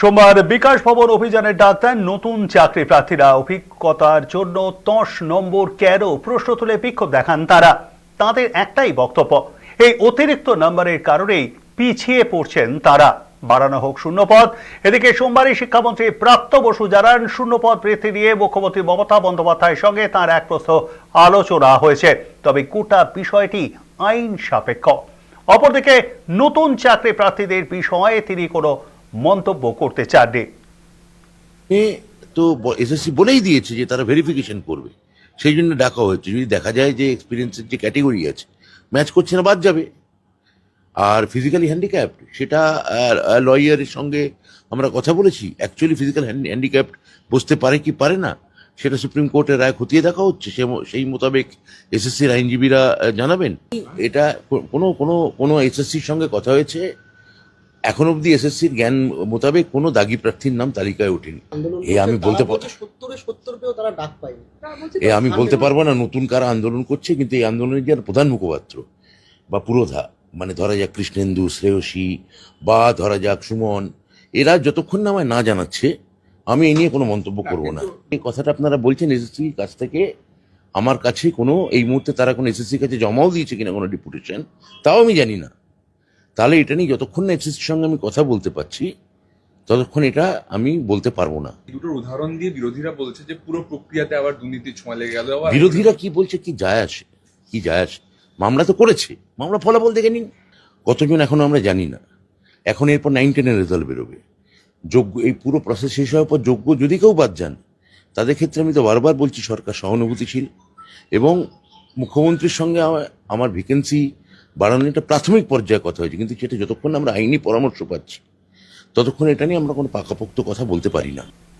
সোমবার বিকাশ ভবন অভিযানের ডাক দেন নতুন চাকরি প্রার্থীরা। অভিজ্ঞতার জন্য দশ নম্বর কেন প্রশ্ন তুলে বিক্ষোভ দেখান তারা। তাদের একটাই বক্তব্য, এই অতিরিক্ত নম্বরের কারণেই পিছিয়ে পড়ছেন তারা। বাড়ানো হোক শূন্যপদ। এদিকে সোমবারই শিক্ষামন্ত্রী প্রাপ্ত বসু জানান, শূন্যপদ বৃদ্ধি নিয়ে মুখ্যমন্ত্রী মমতা বন্দ্যোপাধ্যায়ের সঙ্গে তার এক প্রস্থ আলোচনা হয়েছে। তবে গোটা বিষয়টি আইন সাপেক্ষ। অপরদিকে নতুন চাকরি প্রার্থীদের বিষয়ে তিনি কোনো মন্তব্য করতে চাননি তো এসএসসি বলেই দিয়েছে যে তারা ভেরিফিকেশন করবে। সেই জন্য ডাকা হয়েছে। যদি দেখা যায় যে এক্সপিরিয়েন্সের যে ক্যাটেগরি আছে ম্যাচ করছে না, বাদ যাবে। আর ফিজিক্যালি হ্যান্ডিক্যাপ্ট সেটা লয়ারের সঙ্গে আমরা কথা বলেছি। অ্যাকচুয়ালি ফিজিক্যাল হ্যান্ডিক্যাপ্ট বসতে পারে কি পারে না, সেটা সুপ্রিম কোর্টের রায় খতিয়ে দেখা হচ্ছে। সেই মোতাবেক এসএসসির আইনজীবীরা জানাবেন। এটা কোনো কোনো কোনো এসএসসির সঙ্গে কথা হয়েছে। এখন অবধি এসএসসির জ্ঞান মোতাবেক কোনো দাগি প্রার্থীর নাম তালিকায় ওঠেনি। এ আমি বলতে এ আমি বলতে পারব না নতুন কারা আন্দোলন করছে কিন্তু এই আন্দোলনের যারা প্রধান মুখপাত্র বা পুরোধা মানে ধরা যাক কৃষ্ণেন্দু শ্রেয়সী বা ধরা যাক সুমন এরা যতক্ষণ না আমায় না জানাচ্ছে আমি এই নিয়ে কোনো মন্তব্য করব না। এই কথাটা আপনারা বলছেন এসএসসির কাছ থেকে আমার কাছে কোনো এই মুহূর্তে তারা কোনো এসএসসির কাছে জমাও দিয়েছে কিনা কোনো ডিপুটেশন তাও আমি জানি না। তাহলে এটা নিয়ে যতক্ষণ না এসএসসির সঙ্গে আমি কথা বলতে পারছি ততক্ষণ এটা আমি বলতে পারব না। দুটোর উদাহরণ দিয়ে বিরোধীরা বলছে যে পুরো প্রক্রিয়াতে আবার দুর্নীতির ছোঁয়া লেগে গেল বিরোধীরা কি বলছে কি যায় আসে কি যায় আসে মামলা তো করেছে মামলা ফলাফল দেখে নিন। কতজন এখনও আমরা জানি না। এখন এরপর নাইন টেনের রেজাল্ট বেরোবে। যোগ্য এই পুরো প্রসেস শেষ হওয়ার পর যোগ্য যদি কেউ বাদ যান তাদের ক্ষেত্রে আমি তো বারবার বলছি সরকার সহানুভূতিশীল এবং মুখ্যমন্ত্রীর সঙ্গে আমার- আমার ভ্যাকেন্সি বাড়ানোর এটা প্রাথমিক পর্যায়ে কথা হয়েছে, কিন্তু সেটা যতক্ষণ আমরা আইনি পরামর্শ পাচ্ছি, ততক্ষণ এটা নিয়ে আমরা কোনো পাকাপোক্ত কথা বলতে পারি না।